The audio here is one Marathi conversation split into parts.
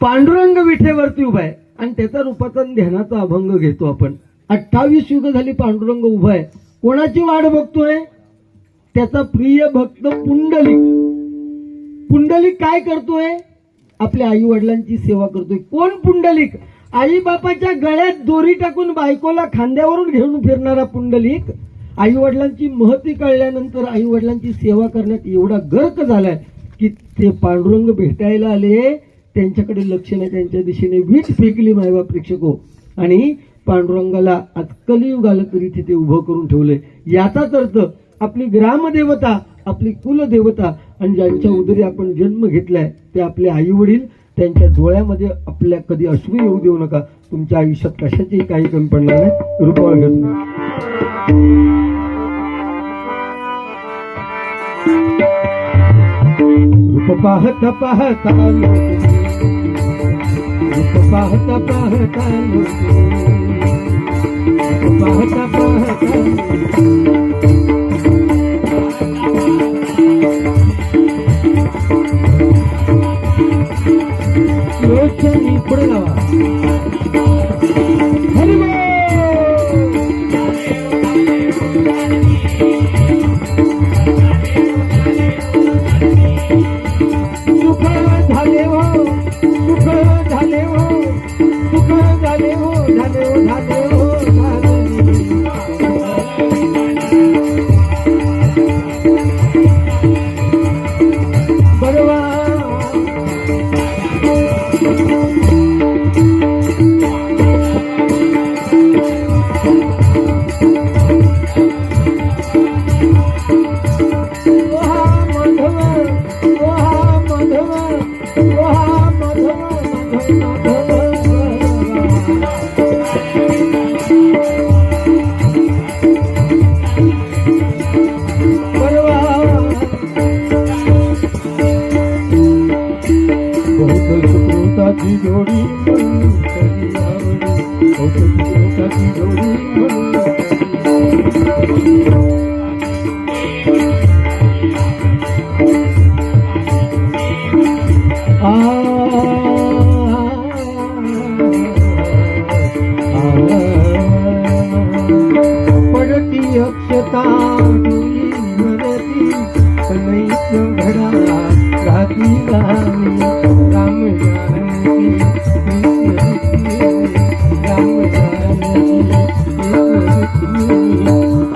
पांडुरंग विठेवरती उभा आहे. आणि त्याचा रूपाचा ध्यानाचा अभंग घेतो आपण. अठ्ठावीस युग झाली पांडुरंग उभा आहे. कोणाची वाट बघतोय? त्याचा प्रिय भक्त पुंडलिक. पुंडलिक काय करतोय? आपल्या आई वडिलांची सेवा करतोय. कोण पुंडलिक? आई बापाच्या गळ्यात दोरी टाकून बायकोला खांद्यावरून घेऊन फिरणारा पुंडलिक. आई वडिलांची महती कळल्यानंतर आई वडिलांची सेवा करण्यात एवढा गर्क झालाय की ते पांडुरंग भेटायला आले. त्यांच्याकडे लक्ष नाही त्यांच्या दिशेने वीट फेकली मायबा प्रेक्षको. आणि पांडुरंगाला आज तरी तिथे उभं करून ठेवलंय. याचाच अर्थ आपली ग्रामदेवता आपली कुलदेवता आणि ज्यांच्या उदरी आपण जन्म घेतलाय ते आपले आई वडील त्यांच्या डोळ्यामध्ये आपल्या कधी अश्रू येऊ देऊ नका. तुमच्या आयुष्यात कशाचीही काही कमी पडणार नाही. रुपवा घेतो रूप पाहता पाहता पाहता पाहता रूप पाहता पाहता लोचनी पुढे लावा हरी बहुत सुकृताची जोडी म्हणून कधी आवडी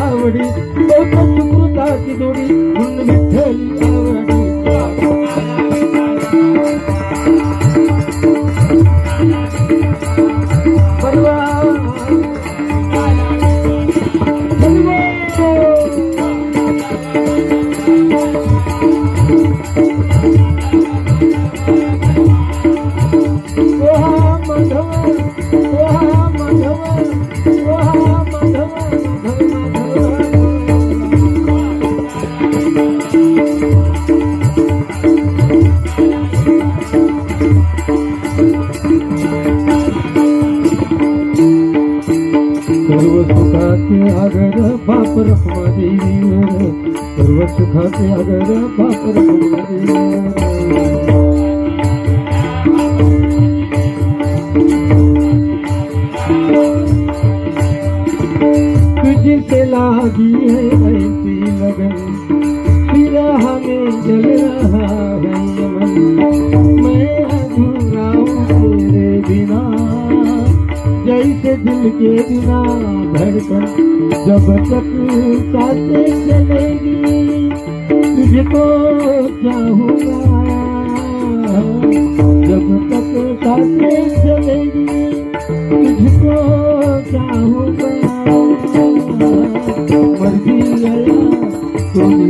आवडी बहुत सुकृताची दोरी म्हणून विठ्ठली आवडी. Thank you. सुखाचे आगर बाप रखमा देवीवर सर्व सुखाचे आगर बाप रखमा देवीवर तुझसे लागी है ऐसी लगन फिर हमें जल रहा है यमन के धड़कन जब तक साथ चलेगी तुझे को क्या होगा जब तक साथ चलेगी तुझे को क्या होगा मर्जी अल्लाह तुम